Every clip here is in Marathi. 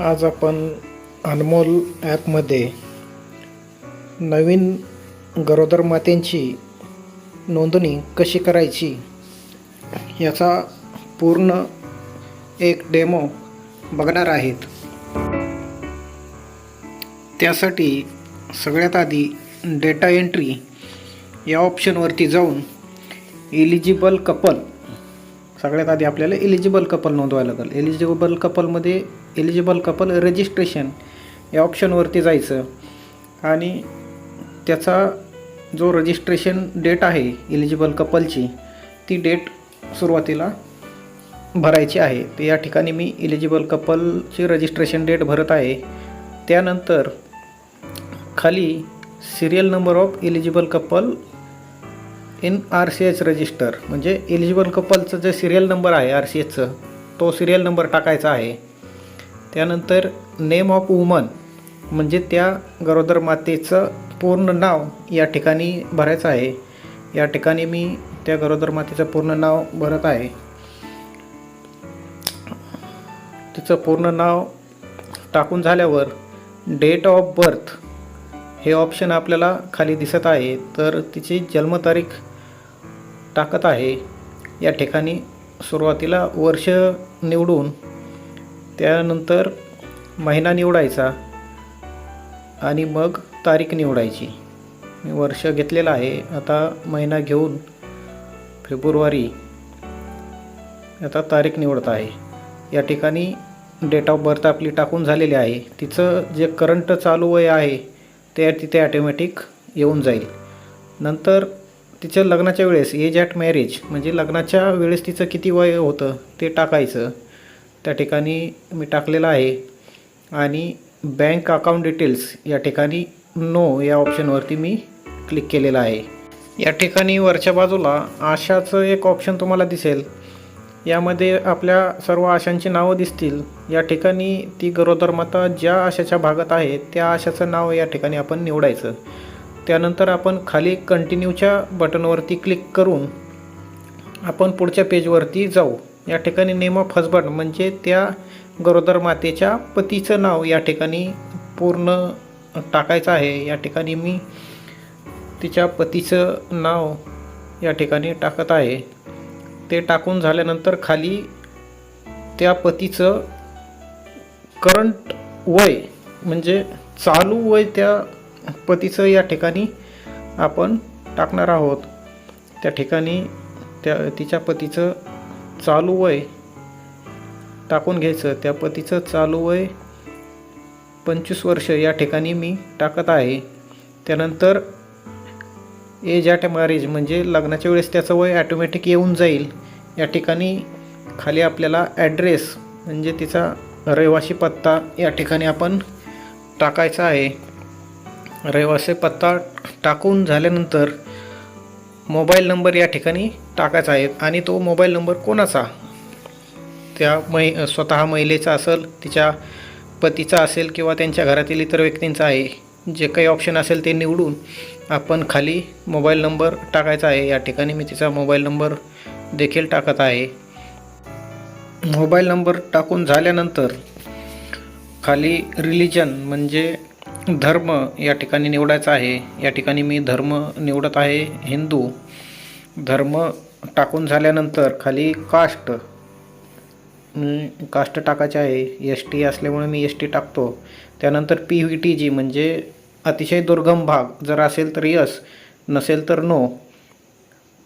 आज आपण अनमोल ॲपमध्ये नवीन गरोदर मातेंची नोंदणी कशी करायची याचा पूर्ण एक डेमो बघणार आहेत. त्यासाठी सगळ्यात आधी डेटा एंट्री या ऑप्शनवरती जाऊन इलिजिबल कपल सगळ्यात आधी आपल्याला एलिजिबल कपल नोंदवायला लागेल. एलिजिबल कपलमध्ये एलिजिबल कपल रजिस्ट्रेशन या ऑप्शनवरती जायचं. आणि त्याचा जो रजिस्ट्रेशन डेट आहे एलिजिबल कपलची ती डेट सुरुवातीला भरायची आहे. तर या ठिकाणी मी एलिजिबल कपलची रजिस्ट्रेशन डेट भरत आहे. त्यानंतर खाली serial number of eligible couple in R C H register म्हणजे एलिजिबल कपलचं जे सिरियल नंबर आहे आर सी एचचं तो सिरियल नंबर टाकायचा आहे. त्यानंतर नेम ऑफ वुमन म्हणजे त्या गरोदर मातेचं पूर्ण नाव या ठिकाणी भरायचं आहे. या ठिकाणी मी त्या गरोदर मातेचं पूर्ण नाव भरत आहे. तिचं पूर्ण नाव टाकून झाल्यावर डेट ऑफ बर्थ हे ऑप्शन आपल्याला खाली दिसत आहे. तर तिची जन्मतारीख टाकत आहे. या ठिकाणी सुरुवातीला वर्ष निवडून त्यानंतर महिना निवडायचा आणि मग तारीख निवडायची. मी वर्ष घेतलेलं आहे. आता महिना घेऊन फेब्रुवारी आता तारीख निवडत आहे. या ठिकाणी डेट ऑफ बर्थ आपली टाकून झालेली आहे. तिचं जे करंट चालू वय आहे ते तिथे ॲटोमॅटिक येऊन जाईल. नंतर तिच्या लग्नाच्या वेळेस एज ॲट मॅरेज म्हणजे लग्नाच्या वेळेस तिचं किती वय होतं ते टाकायचं. त्या ठिकाणी मी टाकलेलं आहे. आणि बँक अकाउंट डिटेल्स या ठिकाणी नो या ऑप्शनवरती मी क्लिक केलेलं आहे. या ठिकाणी वरच्या बाजूला आशाचं एक ऑप्शन तुम्हाला दिसेल. यामध्ये आपल्या सर्व आशांची नावं दिसतील. या ठिकाणी ती गरोदर माता ज्या आशाच्या भागात आहे त्या आशाचं नाव या ठिकाणी आपण निवडायचं. त्यानंतर आपण खाली कंटिन्यूच्या बटनवरती क्लिक करून आपण पुढच्या पेजवरती जाऊ. या ठिकाणी नेम ऑफ हजबंड म्हणजे त्या गरोदर मातेच्या पतीचं नाव या ठिकाणी पूर्ण टाकायचं आहे. या ठिकाणी मी तिच्या पतीचं नाव या ठिकाणी टाकत आहे. ते टाकून झाल्यानंतर खाली त्या पतीचं करंट वय म्हणजे चालू वय त्या पतीचं या ठिकाणी आपण टाकणार आहोत. त्या ठिकाणी त्या तिच्या पतीचं चालू वय टाकून घ्यायचं. त्या पतीचं चालू वय पंचवीस वर्ष या ठिकाणी मी टाकत आहे. त्यानंतर एज ॲट मॅरेज म्हणजे लग्नाच्या वेळेस त्याचं वय ॲटोमॅटिक येऊन जाईल. या ठिकाणी खाली आपल्याला ॲड्रेस म्हणजे तिचा रहिवासी पत्ता या ठिकाणी आपण टाकायचा आहे. रहिवासी पत्ता टाकून झाल्यानंतर मोबाईल नंबर या ठिकाणी टाकायचा आहे आणि तो मोबाईल नंबर कोणाचा? त्या मै स्वतः महिलेचा असेल तिच्या पतीचा असेल किंवा त्यांच्या घरातील इतर व्यक्तींचा आहे जे काही ऑप्शन असेल ते निवडून आपण खाली मोबाईल नंबर टाकायचा आहे. या ठिकाणी मी तिचा मोबाईल नंबर देखील टाकत आहे. मोबाईल नंबर टाकून झाल्यानंतर खाली रिलिजन म्हणजे धर्म या ठिकाणी निवडायचा आहे. या ठिकाणी मी धर्म निवडत आहे हिंदू. धर्म टाकून झाल्यानंतर खाली कास्ट मी कास्ट टाकायचे आहे. एस टी असल्यामुळे मी एस टी टाकतो. त्यानंतर पी व्ही टी जी म्हणजे अतिशय दुर्गम भाग. जर असेल तर यस नसेल तर नो.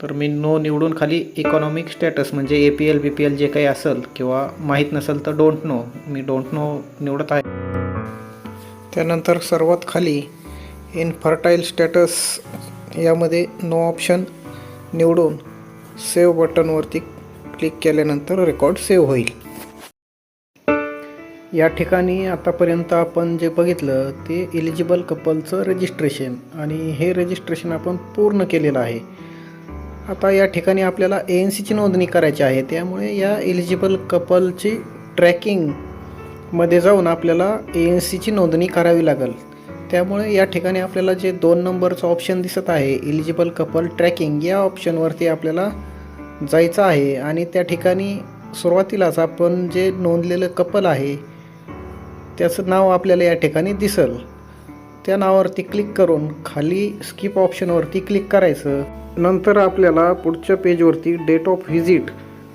तर मी नो निवडून खाली इकॉनॉमिक स्टेटस म्हणजे A P L B P L जे काही असेल किंवा माहीत नसेल तर डोंट नो मी डोंट नो निवडत आहे. त्यानंतर सर्वात खाली इनफर्टाईल स्टेटस यामध्ये नो ऑप्शन निवडून सेव्ह बटनवरती क्लिक केल्यानंतर रेकॉर्ड सेव्ह होईल. या ठिकाणी आतापर्यंत आपण जे बघितलं ते एलिजिबल कपलचं रजिस्ट्रेशन आणि हे रजिस्ट्रेशन आपण पूर्ण केलेलं आहे. आता या ठिकाणी आपल्याला ए एन सीची नोंदणी करायची आहे त्यामुळे या एलिजिबल कपलची ट्रॅकिंग मध्ये जाऊन आपल्याला ए एन सीची नोंदणी करावी लागेल. त्यामुळे या ठिकाणी आपल्याला जे दोन नंबरचं ऑप्शन दिसत आहे एलिजिबल कपल ट्रॅकिंग या ऑप्शनवरती आपल्याला जायचं आहे. आणि त्या ठिकाणी सुरुवातीलाच आपण जे नोंदलेलं कपल आहे त्याचं नाव आपल्याला या ठिकाणी दिसल. त्या नावावरती क्लिक करून खाली स्किप ऑप्शनवरती क्लिक करायचं. नंतर आपल्याला पुढच्या पेजवरती डेट ऑफ व्हिजिट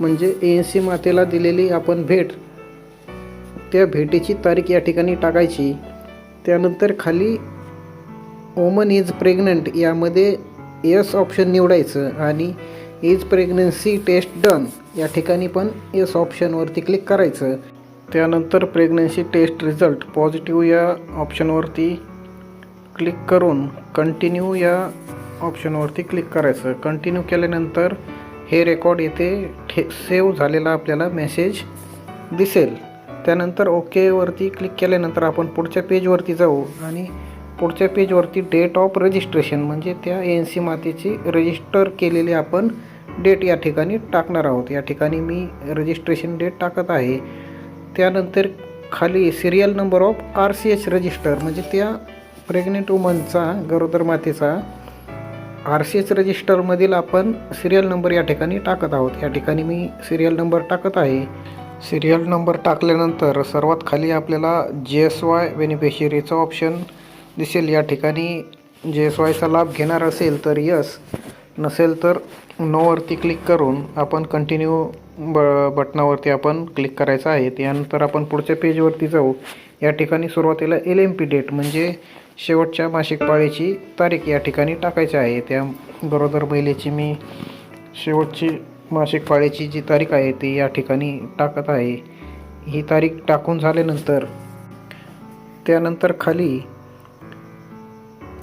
म्हणजे ए एन सी मातेला दिलेली आपण भेट त्या भेटीची तारीख या ठिकाणी टाकायची. त्यानंतर खाली वोमन इज प्रेग्नंट यामध्ये यस ऑप्शन निवडायचं आणि इज प्रेग्नन्सी टेस्ट डन या ठिकाणी पण यस ऑप्शनवरती क्लिक करायचं. त्यानंतर प्रेग्नन्सी टेस्ट रिझल्ट पॉझिटिव्ह या ऑप्शनवरती क्लिक करून कंटिन्यू या ऑप्शनवरती क्लिक करायचं. कंटिन्यू केल्यानंतर हे रेकॉर्ड येथे ठे सेव्ह झालेला आपल्याला मेसेज दिसेल. त्यानंतर ओकेवरती क्लिक केल्यानंतर आपण पुढच्या पेजवरती जाऊ आणि पुढच्या पेजवरती डेट ऑफ रजिस्ट्रेशन म्हणजे त्या एन सी मातेची रजिस्टर केलेली आपण डेट या ठिकाणी टाकणार आहोत. या ठिकाणी मी रजिस्ट्रेशन डेट टाकत आहे. त्यानंतर खाली serial number of R C H register म्हणजे त्या प्रेग्नेंट वुमनचा गरोदर मातेचा आर सी एच रजिस्टरमधील आपण सिरियल नंबर या ठिकाणी टाकत आहोत. या ठिकाणी मी सिरियल नंबर टाकत आहे. सिरियल नंबर टाकल्यानंतर सर्वात खाली आपल्याला जे एस वाय बेनिफिशरीचं ऑप्शन दिसेल. या ठिकाणी जे एस वायचा लाभ घेणार असेल तर यस नसेल तर नोवरती क्लिक करून आपण कंटिन्यू ब बटनावरती आपण क्लिक करायचं आहे. त्यानंतर आपण पुढच्या पेजवरती जाऊ. या ठिकाणी सुरुवातीला एल एम पी डेट म्हणजे शेवटच्या मासिक पाळीची तारीख या ठिकाणी टाकायची आहे. त्या गरोदर महिलेची मी शेवटची मासिक पाळीची जी तारीख आहे ती या ठिकाणी टाकत आहे. ही तारीख टाकून झाल्यानंतर त्यानंतर खाली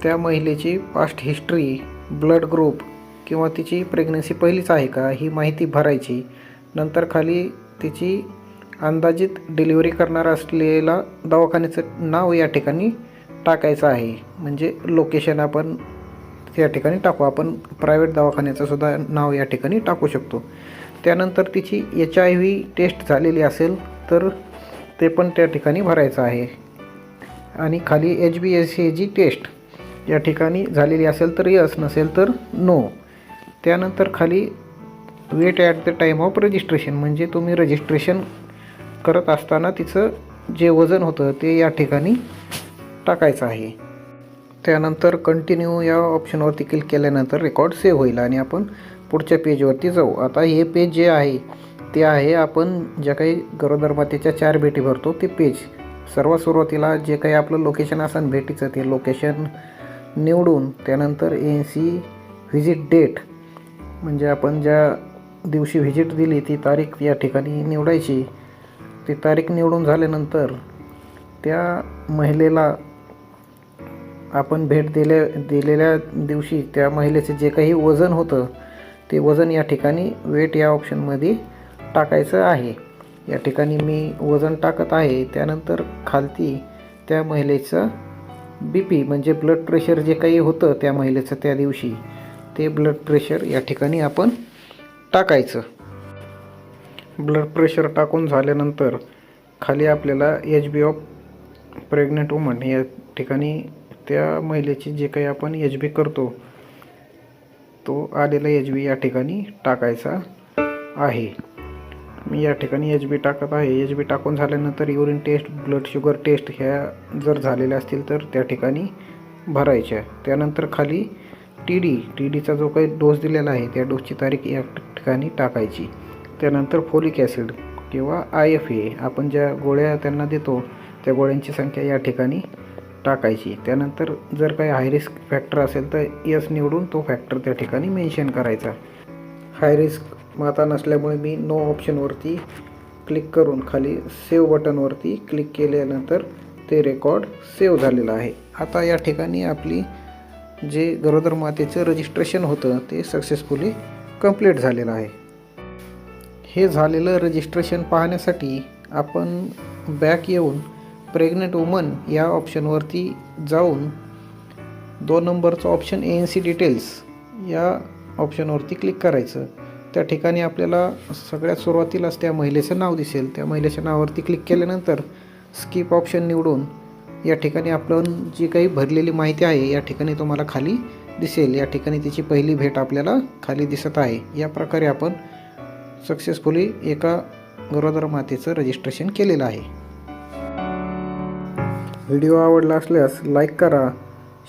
त्या महिलेची पास्ट हिस्ट्री ब्लड ग्रुप किंवा तिची प्रेग्नन्सी पहिलीच आहे का ही माहिती भरायची. नंतर खाली तिची अंदाजित डिलिव्हरी करणार असलेला दवाखान्याचं नाव या ठिकाणी टाकायचं आहे. म्हणजे लोकेशन आपण या ठिकाणी टाकू. आपण प्रायव्हेट दवाखान्याचंसुद्धा नाव या ठिकाणी टाकू शकतो. त्यानंतर तिची एच आय व्ही टेस्ट झालेली असेल तर ते पण त्या ठिकाणी भरायचं आहे. आणि खाली H B S C G test या ठिकाणी झालेली असेल तर यस नसेल तर नो त्यानंतर खाली weight at the time of registration म्हणजे तुम्ही रजिस्ट्रेशन करत असताना तिचं जे वजन होतं ते या ठिकाणी टाकायचं आहे. त्यानंतर कंटिन्यू या ऑप्शनवरती क्लिक केल्यानंतर रेकॉर्ड सेव्ह होईल आणि आपण पुढच्या पेजवरती जाऊ. आता हे पेज जे आहे ते आहे आपण ज्या काही गरोदर मातेच्या चार भेटी भरतो ते पेज सर्वात सुरुवातीला जे काही आपलं लोकेशन असेल भेटीचं ते लोकेशन निवडून त्यानंतर एन सी व्हिजिट डेट म्हणजे आपण ज्या दिवशी व्हिजिट दिली ती तारीख या ठिकाणी निवडायची. ती तारीख निवडून झाल्यानंतर त्या महिलेला आपण भेट दिल्या दिलेल्या दिवशी त्या महिलेचं जे काही वजन होतं ते वजन या ठिकाणी वेट या ऑप्शनमध्ये टाकायचं आहे. या ठिकाणी मी वजन टाकत आहे. त्यानंतर खालती त्या महिलेचं बी पी म्हणजे ब्लड प्रेशर जे काही होतं त्या महिलेचं त्या दिवशी ते ब्लड प्रेशर या ठिकाणी आपण टाकायचं. ब्लड प्रेशर टाकून झाल्यानंतर खाली आपल्याला H B of pregnant woman या ठिकाणी त्या महिलेची जे काही आपण एच बी करतो तो आलेला एच बी या ठिकाणी टाकायचा आहे. मी या ठिकाणी एच बी टाकत आहे. एच बी टाकून झाल्यानंतर urine test blood sugar test ह्या जर झालेल्या असतील तर त्या ठिकाणी भरायच्या. त्यानंतर खाली टी डी टी डीचा जो काही डोस दिलेला आहे त्या डोसची तारीख या ठिकाणी टाकायची. त्यानंतर फोलिक ॲसिड किंवा आय एफ ए आपण ज्या गोळ्या त्यांना देतो त्या गोळ्यांची संख्या या ठिकाणी टाकायची. त्यानंतर जर काही हाय रिस्क फॅक्टर असेल तर यस निवडून तो फॅक्टर त्या ठिकाणी मेन्शन करायचा. हाय रिस्क माता नसल्यामुळे मी नो ऑप्शनवरती क्लिक करून खाली सेव्ह बटनवरती क्लिक केल्यानंतर ते रेकॉर्ड सेव्ह झालेलं आहे. आता या ठिकाणी आपली जे गरोदर मातेचं रजिस्ट्रेशन होतं ते सक्सेसफुली कंप्लीट झालेलं आहे. हे झालेलं रजिस्ट्रेशन पाहण्यासाठी आपण बॅक येऊन प्रेग्नंट वुमन या ऑप्शनवरती जाऊन दोन नंबरचं option A N C details या ऑप्शनवरती क्लिक करायचं. त्या ठिकाणी आपल्याला सगळ्यात सुरुवातीलाच त्या महिलेचं नाव दिसेल. त्या महिलेच्या नावावरती क्लिक केल्यानंतर स्किप ऑप्शन निवडून या ठिकाणी आपण जी काही भरलेली माहिती आहे या ठिकाणी तुम्हाला खाली दिसेल. या ठिकाणी तिची पहिली भेट आपल्याला खाली दिसत आहे. या प्रकारे आपण सक्सेसफुली एका गरोदर मातेचं रजिस्ट्रेशन केलेलं आहे. व्हिडिओ आवडला असल्यास लाईक करा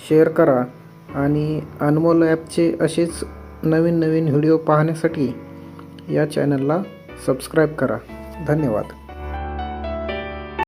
शेअर करा आणि अनमोल ॲपचे असेच नवीन नवीन व्हिडिओ पाहण्यासाठी या चॅनलला सबस्क्राईब करा. धन्यवाद.